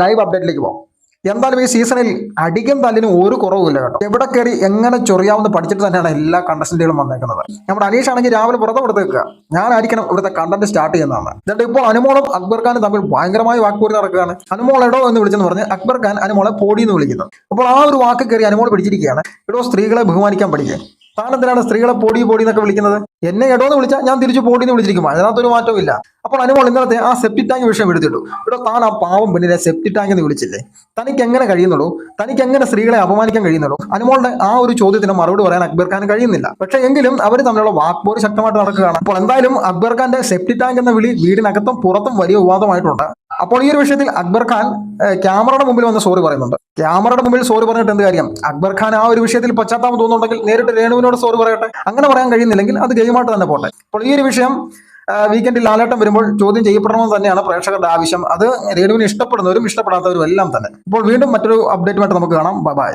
Live അപ്ഡേറ്റിലേക്ക് പോകാം എന്തായാലും ഈ സീസണിൽ അടിക്കും തല്ലിന് ഒരു കുറവുമില്ല കേട്ടോ. എവിടെ കയറി എങ്ങനെ ചൊറിയാവുന്ന പഠിച്ചിട്ട് തന്നെയാണ് എല്ലാ കണ്ടസ്റ്റന്റുകളും വന്നേക്കുന്നത്. നമ്മുടെ അനീഷ് ആണെങ്കിൽ രാവിലെ പുറത്ത് കൊടുത്ത് വെക്കുക. ഞാനായിരിക്കണം ഇവിടുത്തെ കണ്ടന്റ് സ്റ്റാർട്ട് ചെയ്യുന്നതാണ് എന്നിട്ട് ഇപ്പോൾ അനുമോളും അക്ബർ ഖാനും തമ്മിൽ ഭയങ്കരമായ വാക്കുപോരി നടക്കുകയാണ്. അനുമോൾ എടോ എന്ന് വിളിച്ചെന്ന് പറഞ്ഞ് അക്ബർ ഖാൻ അനുമോളെ പോടി എന്ന് വിളിക്കുന്നു. അപ്പോൾ ആ ഒരു വാക്ക് കയറി അനുമോൾ പിടിച്ചിരിക്കുകയാണ്. എടോ സ്ത്രീകളെ ബഹുമാനിക്കാൻ പഠിക്കുക. താൻ എന്തിനാണ് സ്ത്രീകളെ പൊടി പൊടി എന്നൊക്കെ വിളിക്കുന്നത്? എന്നെ എടോ എന്ന് വിളിച്ചാൽ ഞാൻ തിരിച്ചു പൊടി എന്ന് വിളിച്ചിരിക്കും. അതിനകത്തൊരു മാറ്റവും ഇല്ല. അപ്പോൾ അനുമോൾ ഇന്നലത്തെ ആ സെപ്റ്റി ടാങ്ക് വിഷയം എടുത്തിട്ടു. ഇവിടെ താൻ ആ പാവം പെണ്ണിനെ സെപ്റ്റി ടാങ്ക് എന്ന് വിളിച്ചില്ലേ? തനിക്ക് എങ്ങനെ കഴിയുന്നുള്ളൂ? തനിക്ക് എങ്ങനെ സ്ത്രീകളെ അപമാനിക്കാൻ കഴിയുന്നുള്ളൂ? അനുമോളുടെ ആ ഒരു ചോദ്യത്തിന് മറുപടി പറയാൻ അക്ബർ ഖാൻ കഴിയുന്നില്ല. പക്ഷേ എങ്കിലും അവർ തമ്മിലുള്ള വാക്പോര് ശക്തമായിട്ട് നടക്കുകയാണ്. അപ്പോൾ എന്തായാലും അക്ബർ ഖാന്റെ സെപ്റ്റി ടാങ്ക് എന്ന വിളി വീടിനകത്തും പുറത്തും വലിയ വിവാദമായിട്ടുണ്ട്. അപ്പോൾ ഈ ഒരു വിഷയത്തിൽ അക്ബർ ഖാൻ ക്യാമറയുടെ മുമ്പിൽ വന്ന് സോറി പറയുന്നുണ്ട്. ക്യാമറയുടെ മുമ്പിൽ സോറി പറഞ്ഞിട്ട് എന്ത് കാര്യം? അക്ബർ ഖാൻ ആ ഒരു വിഷയത്തിൽ പശ്ചാത്താപം തോന്നുന്നുണ്ടെങ്കിൽ നേരിട്ട് രേണുവിനോട് സോറി പറയട്ടെ. അങ്ങനെ പറയാൻ കഴിയുന്നില്ലെങ്കിൽ അത് ഗെയിമായിട്ട് തന്നെ പോട്ടെ. അപ്പോൾ ഈ ഒരു വിഷയം വീക്കെൻഡിൽ ലാലേട്ടം വരുമ്പോൾ ചോദ്യം ചെയ്യപ്പെടണമെന്ന് തന്നെയാണ് പ്രേക്ഷകരുടെ ആവശ്യം. അത് രേണുവിന് ഇഷ്ടപ്പെടുന്നവരും ഇഷ്ടപ്പെടാത്തവരും എല്ലാം തന്നെ. അപ്പോൾ വീണ്ടും മറ്റൊരു അപ്ഡേറ്റുമായിട്ട് നമുക്ക് കാണാം. ബൈ